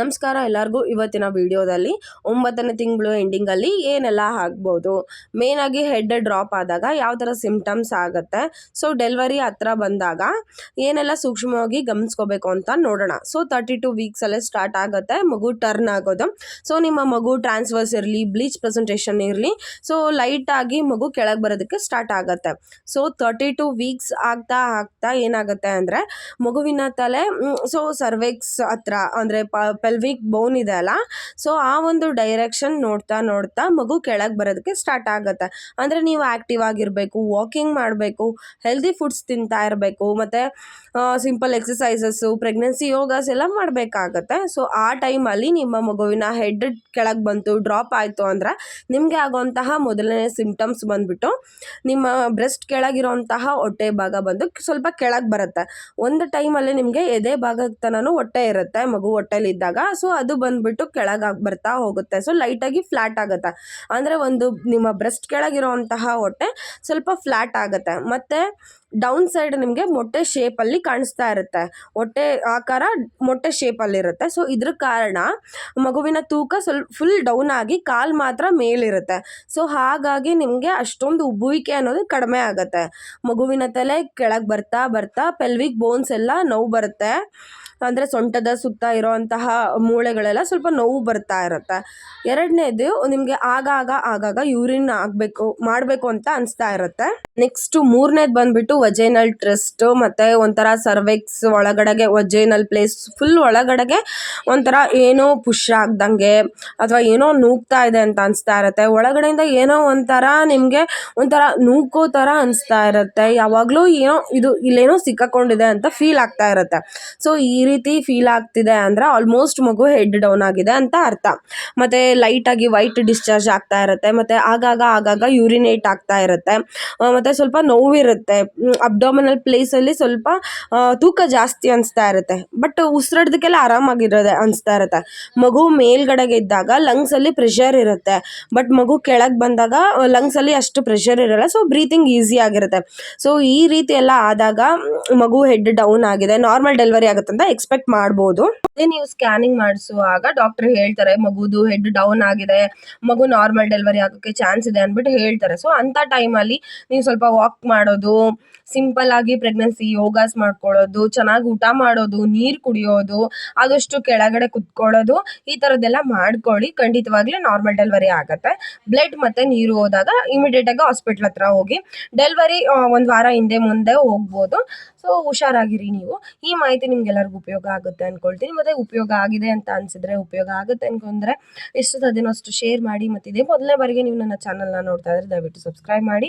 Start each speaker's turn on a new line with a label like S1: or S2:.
S1: ನಮಸ್ಕಾರ ಎಲ್ಲರಿಗೂ. ಇವತ್ತಿನ ವಿಡಿಯೋದಲ್ಲಿ ಒಂಬತ್ತನೇ ತಿಂಗಳು ಎಂಡಿಂಗಲ್ಲಿ ಏನೆಲ್ಲ ಆಗ್ಬೋದು? ಮೇನಾಗಿ ಹೆಡ್ ಡ್ರಾಪ್ ಆದಾಗ ಯಾವ ಥರ ಸಿಂಪ್ಟಮ್ಸ್ ಆಗುತ್ತೆ? ಸೊ ಡೆಲಿವರಿ ಹತ್ರ ಬಂದಾಗ ಏನೆಲ್ಲ ಸೂಕ್ಷ್ಮವಾಗಿ ಗಮನಿಸ್ಕೋಬೇಕು ಅಂತ ನೋಡೋಣ. ಸೊ ತರ್ಟಿ ಟು ವೀಕ್ಸಲ್ಲೇ ಸ್ಟಾರ್ಟ್ ಆಗುತ್ತೆ, ಮಗು ಟರ್ನ್ ಆಗೋದು. ಸೊ ನಿಮ್ಮ ಮಗು ಟ್ರಾನ್ಸ್ಫರ್ಸ್ ಇರಲಿ ಬ್ಲೀಚ್ ಪ್ರೆಸೆಂಟೇಷನ್ ಇರಲಿ ಸೊ ಲೈಟಾಗಿ ಮಗು ಕೆಳಗೆ ಬರೋದಕ್ಕೆ ಸ್ಟಾರ್ಟ್ ಆಗುತ್ತೆ. ಸೊ ತರ್ಟಿ ಟು ವೀಕ್ಸ್ ಆಗ್ತಾ ಆಗ್ತಾ ಏನಾಗುತ್ತೆ ಅಂದರೆ ಮಗುವಿನ ತಲೆ ಸೊ ಸರ್ವೆಕ್ಸ್ ಹತ್ರ, ಅಂದರೆ ಪ ಪೆಲ್ವಿಕ್ ಬೋನ್ ಇದೆ ಅಲ್ಲ? ಸೊ ಆ ಒಂದು ಡೈರೆಕ್ಷನ್ ನೋಡ್ತಾ ನೋಡ್ತಾ ಮಗು ಕೆಳಗೆ ಬರೋದಕ್ಕೆ ಸ್ಟಾರ್ಟ್ ಆಗುತ್ತೆ. ಅಂದರೆ ನೀವು ಆ್ಯಕ್ಟಿವ್ ಆಗಿರಬೇಕು ವಾಕಿಂಗ್ ಮಾಡಬೇಕು ಹೆಲ್ದಿ ಫುಡ್ಸ್ ತಿಂತಾ ಇರಬೇಕು, ಮತ್ತು ಸಿಂಪಲ್ ಎಕ್ಸಸೈಸಸ್ಸು ಪ್ರೆಗ್ನೆನ್ಸಿ ಯೋಗಾಸ್ ಎಲ್ಲ ಮಾಡಬೇಕಾಗತ್ತೆ. ಸೊ ಆ ಟೈಮಲ್ಲಿ ನಿಮ್ಮ ಮಗುವಿನ ಹೆಡ್ ಕೆಳಗೆ ಬಂತು ಡ್ರಾಪ್ ಆಯಿತು ಅಂದರೆ ನಿಮಗೆ ಆಗುವಂತಹ ಮೊದಲನೇ ಸಿಂಪ್ಟಮ್ಸ್ ಬಂದುಬಿಟ್ಟು ನಿಮ್ಮ ಬ್ರೆಸ್ಟ್ ಕೆಳಗಿರುವಂತಹ ಹೊಟ್ಟೆ ಭಾಗ ಬಂದು ಸ್ವಲ್ಪ ಕೆಳಗೆ ಬರುತ್ತೆ. ಒಂದು ಟೈಮಲ್ಲಿ ನಿಮಗೆ ಎದೆ ಭಾಗಕ್ಕೆ ತನೂ ಹೊಟ್ಟೆ ಇರುತ್ತೆ, ಮಗು ಹೊಟ್ಟೆಲಿದ್ದಾಗ ಸೊ ಅದು ಬಂದ್ಬಿಟ್ಟು ಕೆಳಗೆ ಬರ್ತಾ ಹೋಗುತ್ತೆ. ಸೊ ಲೈಟಾಗಿ ಫ್ಲ್ಯಾಟ್ ಆಗುತ್ತೆ. ಅಂದರೆ ಒಂದು ನಿಮ್ಮ ಬ್ರೆಸ್ಟ್ ಕೆಳಗಿರುವಂತಹ ಹೊಟ್ಟೆ ಸ್ವಲ್ಪ ಫ್ಲ್ಯಾಟ್ ಆಗುತ್ತೆ. ಮತ್ತು ಡೌನ್ ಸೈಡ್ ನಿಮಗೆ ಮೊಟ್ಟೆ ಶೇಪಲ್ಲಿ ಕಾಣಿಸ್ತಾ ಇರುತ್ತೆ. ಹೊಟ್ಟೆ ಆಕಾರ ಮೊಟ್ಟೆ ಶೇಪಲ್ಲಿರುತ್ತೆ ಸೊ ಇದ್ರ ಕಾರಣ ಮಗುವಿನ ತೂಕ ಸ್ವಲ್ಪ ಫುಲ್ ಡೌನ್ ಆಗಿ ಕಾಲು ಮಾತ್ರ ಮೇಲಿರುತ್ತೆ. ಸೊ ಹಾಗಾಗಿ ನಿಮಗೆ ಅಷ್ಟೊಂದು ಉಬ್ಬುವಿಕೆ ಅನ್ನೋದು ಕಡಿಮೆ ಆಗುತ್ತೆ. ಮಗುವಿನ ತಲೆ ಕೆಳಗೆ ಬರ್ತಾ ಬರ್ತಾ ಪೆಲ್ವಿಕ್ ಬೋನ್ಸ್ ಎಲ್ಲ ನೋವು ಬರುತ್ತೆ. ಅಂದರೆ ಸೊಂಟದ ಸುತ್ತ ಇರೋವಂತಹ ಮೂಳೆಗಳೆಲ್ಲ ಸ್ವಲ್ಪ ನೋವು ಬರ್ತಾ ಇರುತ್ತೆ. ಎರಡನೇದು ನಿಮಗೆ ಆಗಾಗ ಆಗಾಗ ಯೂರಿನ್ ಆಗಬೇಕು, ಮಾಡಬೇಕು ಅಂತ ಅನಿಸ್ತಾ ಇರುತ್ತೆ. ನೆಕ್ಸ್ಟು ಮೂರನೇದು ಬಂದ್ಬಿಟ್ಟು ವಜೈನಲ್ ಟ್ರಸ್ಟ್, ಮತ್ತು ಒಂಥರ ಸರ್ವೆಕ್ಸ್ ಒಳಗಡೆಗೆ, ವಜೈನಲ್ ಪ್ಲೇಸ್ ಫುಲ್ ಒಳಗಡೆಗೆ ಒಂಥರ ಏನೋ ಪುಷ್ ಆಗ್ದಂಗೆ ಅಥವಾ ಏನೋ ನೂಗ್ತಾ ಇದೆ ಅಂತ ಅನಿಸ್ತಾ ಇರುತ್ತೆ. ಒಳಗಡೆಯಿಂದ ಏನೋ ಒಂಥರ ನಿಮಗೆ ಒಂಥರ ನೂಕೋ ಥರ ಅನಿಸ್ತಾ ಇರುತ್ತೆ. ಯಾವಾಗಲೂ ಏನೋ ಇದು ಇಲ್ಲೇನೋ ಸಿಕ್ಕಾಕೊಂಡಿದೆ ಅಂತ ಫೀಲ್ ಆಗ್ತಾ ಇರುತ್ತೆ. ಸೊ ಈ ರೀತಿ ಫೀಲ್ ಆಗ್ತಿದೆ ಅಂದರೆ ಆಲ್ಮೋಸ್ಟ್ ಮಗು ಹೆಡ್ ಡೌನ್ ಆಗಿದೆ ಅಂತ ಅರ್ಥ. ಮತ್ತು ಲೈಟಾಗಿ ವೈಟ್ ಡಿಸ್ಚಾರ್ಜ್ ಆಗ್ತಾ ಇರುತ್ತೆ. ಮತ್ತು ಆಗಾಗ ಆಗಾಗ ಯೂರಿನೇಟ್ ಆಗ್ತಾ ಇರುತ್ತೆ. ಮತ್ತು ಸ್ವಲ್ಪ ನೋವಿರುತ್ತೆ. ಅಬ್ಡಾಮಿನಲ್ ಪ್ಲೇಸಲ್ಲಿ ಸ್ವಲ್ಪ ತೂಕ ಜಾಸ್ತಿ ಅನಿಸ್ತಾ ಇರುತ್ತೆ. ಬಟ್ ಉಸಿರಾಡೋದಕ್ಕೆಲ್ಲ ಆರಾಮಾಗಿರೋದೆ ಅನಿಸ್ತಾ ಇರುತ್ತೆ. ಮಗು ಮೇಲ್ಗಡೆಗೆ ಇದ್ದಾಗ ಲಂಗ್ಸಲ್ಲಿ ಪ್ರೆಷರ್ ಇರುತ್ತೆ. ಬಟ್ ಮಗು ಕೆಳಗೆ ಬಂದಾಗ ಲಂಗ್ಸಲ್ಲಿ ಅಷ್ಟು ಪ್ರೆಷರ್ ಇರಲ್ಲ. ಸೊ ಬ್ರೀತಿಂಗ್ ಈಸಿ ಆಗಿರುತ್ತೆ. ಸೊ ಈ ರೀತಿ ಎಲ್ಲ ಆದಾಗ ಮಗು ಹೆಡ್ ಡೌನ್ ಆಗಿದೆ. ನಾರ್ಮಲ್ ಡೆಲಿವರಿ ಆಗುತ್ತೆ ಅಂತ ಎಕ್ಸ್ಪೆಕ್ಟ್ ಮಾಡ್ಬೋದು. ಅದೇ ನೀವು ಸ್ಕ್ಯಾನಿಂಗ್ ಮಾಡಿಸುವಾಗ ಡಾಕ್ಟರ್ ಹೇಳ್ತಾರೆ, ಮಗುದು ಹೆಡ್ ಡೌನ್ ಆಗಿದೆ. ಮಗು ನಾರ್ಮಲ್ ಡೆಲಿವರಿ ಆಗೋಕ್ಕೆ ಚಾನ್ಸ್ ಇದೆ ಅಂದ್ಬಿಟ್ಟು ಹೇಳ್ತಾರೆ. ಸೊ ಟೈಮ್ ಟೈಮಲ್ಲಿ ನೀವು ಸ್ವಲ್ಪ ವಾಕ್ ಮಾಡೋದು ಸಿಂಪಲ್ ಆಗಿ ಪ್ರೆಗ್ನೆನ್ಸಿ ಯೋಗಾಸ್ ಮಾಡ್ಕೊಳ್ಳೋದು, ಚೆನ್ನಾಗಿ ಊಟ ಮಾಡೋದು, ನೀರು ಕುಡಿಯೋದು, ಆದಷ್ಟು ಕೆಳಗಡೆ ಕುತ್ಕೊಳ್ಳೋದು, ಈ ಥರದ್ದೆಲ್ಲ ಮಾಡ್ಕೊಳ್ಳಿ. ಖಂಡಿತವಾಗ್ಲೂ ನಾರ್ಮಲ್ ಡೆಲಿವರಿ ಆಗುತ್ತೆ. ಬ್ಲಡ್ ಮತ್ತು ನೀರು ಹೋದಾಗ ಇಮಿಡಿಯೇಟಾಗಿ ಹಾಸ್ಪಿಟ್ಲ್ ಹತ್ರ ಹೋಗಿ ಡೆಲಿವರಿ ಒಂದು ವಾರ ಹಿಂದೆ ಮುಂದೆ ಹೋಗ್ಬೋದು. ಸೊ ಹುಷಾರಾಗಿರಿ ನೀವು. ಈ ಮಾಹಿತಿ ನಿಮ್ಗೆಲ್ಲರಿಗೂ ಉಪಯೋಗ ಆಗುತ್ತೆ ಅಂದ್ಕೊಳ್ತೀನಿ ಮತ್ತು ಉಪಯೋಗ ಆಗಿದೆ ಅಂತ ಅನಿಸಿದ್ರೆ ಉಪಯೋಗ ಆಗುತ್ತೆ ಅನ್ಕೊಂಡ್ರೆ ಎಷ್ಟು ಅದೇನೋ ಅಷ್ಟು ಶೇರ್ ಮಾಡಿ ಮತ್ತು ಇದೇ ಮೊದಲನೇ ಬಾರಿಗೆ ನೀವು ನನ್ನ ಚಾನಲ್ನ ನೋಡ್ತಾ ಇದ್ರೆ ದಯವಿಟ್ಟು ಸಬ್ಸ್ಕ್ರೈಬ್ ಮಾಡಿ.